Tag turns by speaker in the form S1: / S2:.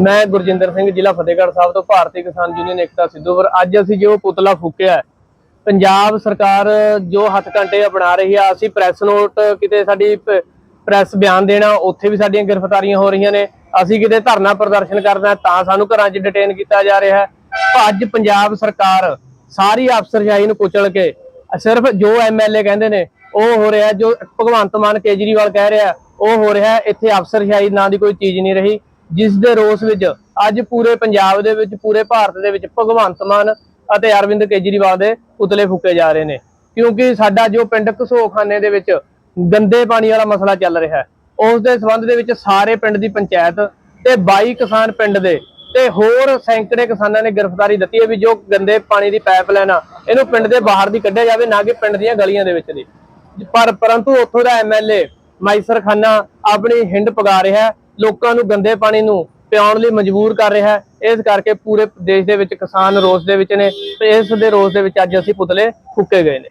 S1: ਮੈਂ ਗੁਰਜਿੰਦਰ ਸਿੰਘ ਜ਼ਿਲ੍ਹਾ ਫਤਿਹਗੜ੍ਹ ਸਾਹਿਬ ਤੋਂ ਭਾਰਤੀ ਕਿਸਾਨ ਯੂਨੀਅਨ ਏਕਤਾ ਸਿੱਧੂਪੁਰ। ਅੱਜ ਅਸੀਂ ਜੋ ਪੁਤਲਾ ਫੂਕਿਆ ਪੰਜਾਬ ਸਰਕਾਰ ਜੋ ਹੱਥ ਘੰਟੇ ਅਪਣਾ ਰਹੀ ਆ, ਅਸੀਂ ਪ੍ਰੈਸ ਨੋਟ ਕਿਤੇ ਸਾਡੀ ਪ੍ਰੈਸ ਬਿਆਨ ਦੇਣਾ, ਉੱਥੇ ਵੀ ਸਾਡੀਆਂ ਗ੍ਰਿਫਤਾਰੀਆਂ ਹੋ ਰਹੀਆਂ ਨੇ। ਅਸੀਂ ਕਿਤੇ ਧਰਨਾ ਪ੍ਰਦਰਸ਼ਨ ਕਰਨਾ, ਤਾਂ ਸਾਨੂੰ ਘਰਾਂ 'ਚ ਡਿਟੇਨ ਕੀਤਾ ਜਾ ਰਿਹਾ ਹੈ। ਅੱਜ ਪੰਜਾਬ ਸਰਕਾਰ ਸਾਰੀ ਅਫਸਰਸ਼ਾਹੀ ਨੂੰ ਕੁਚਲ ਕੇ, ਸਿਰਫ ਜੋ ਐਮਐਲਏ ਕਹਿੰਦੇ ਨੇ, ਉਹ ਹੋ ਰਿਹਾ, ਜੋ ਭਗਵੰਤ ਮਾਨ ਕੇਜਰੀਵਾਲ ਕਹਿ ਰਿਹਾ, ਉਹ ਹੋ ਰਿਹਾ, ਇੱਥੇ ਅਫਸਰਸ਼ਾਹੀ ਨਾਂ ਦੀ ਕੋਈ ਚੀਜ਼ ਨਹੀਂ ਰਹੀ। ਜਿਸ ਦੇ ਰੋਸ ਵਿੱਚ ਅੱਜ ਪੂਰੇ ਪੰਜਾਬ ਦੇ ਵਿੱਚ, ਪੂਰੇ ਭਾਰਤ ਦੇ ਵਿੱਚ ਭਗਵੰਤ ਮਾਨ ਅਤੇ ਅਰਵਿੰਦ ਕੇਜਰੀਵਾਲ ਦੇ ਪੁਤਲੇ ਫੂਕੇ ਜਾ ਰਹੇ ਨੇ। ਕਿਉਂਕਿ ਸਾਡਾ ਜੋ ਪਿੰਡ ਘਸੋਖਾਨੇ ਦੇ ਵਿੱਚ ਗੰਦੇ ਪਾਣੀ ਵਾਲਾ ਮਸਲਾ ਚੱਲ ਰਿਹਾ ਹੈ, ਉਸ ਦੇ ਸੰਬੰਧ ਦੇ ਵਿੱਚ ਸਾਰੇ ਪਿੰਡ ਦੀ ਪੰਚਾਇਤ ਤੇ 22 ਕਿਸਾਨ ਪਿੰਡ ਦੇ ਤੇ ਹੋਰ ਸੈਂਕੜੇ ਕਿਸਾਨਾਂ ਨੇ ਗ੍ਰਿਫਤਾਰੀ ਦਿੱਤੀ ਹੈ ਵੀ ਜੋ ਗੰਦੇ ਪਾਣੀ ਦੀ ਪਾਈਪਲਾਈਨ ਆ, ਇਹਨੂੰ ਪਿੰਡ ਦੇ ਬਾਹਰ ਦੀ ਕੱਢਿਆ ਜਾਵੇ, ਨਾ ਕਿ ਪਿੰਡ ਦੀਆਂ ਗਲੀਆਂ ਦੇ ਵਿੱਚ ਦੀ। ਪਰ ਪਰੰਤੂ ਉੱਥੋਂ ਦਾ ਐਮਐਲਏ ਮਾਈਸਰ ਖਾਨਾ ਆਪਣੀ ਹਿੰਡ ਪਗਾ ਰਿਹਾ ਲੋਕਾਂ ਨੂੰ ਗੰਦੇ ਪਾਣੀ ਨੂੰ ਪਿਆਉਣ ਲਈ ਮਜਬੂਰ ਕਰ ਰਿਹਾ ਹੈ। ਇਸ ਕਰਕੇ ਪੂਰੇ ਦੇਸ਼ ਦੇ ਵਿੱਚ ਕਿਸਾਨ ਰੋਸ ਦੇ ਵਿੱਚ ਨੇ ਤੇ ਇਸ ਦੇ ਰੋਸ ਦੇ ਵਿੱਚ ਅੱਜ ਅਸੀਂ ਪੁਤਲੇ ਫੂਕੇ ਗਏ ਨੇ।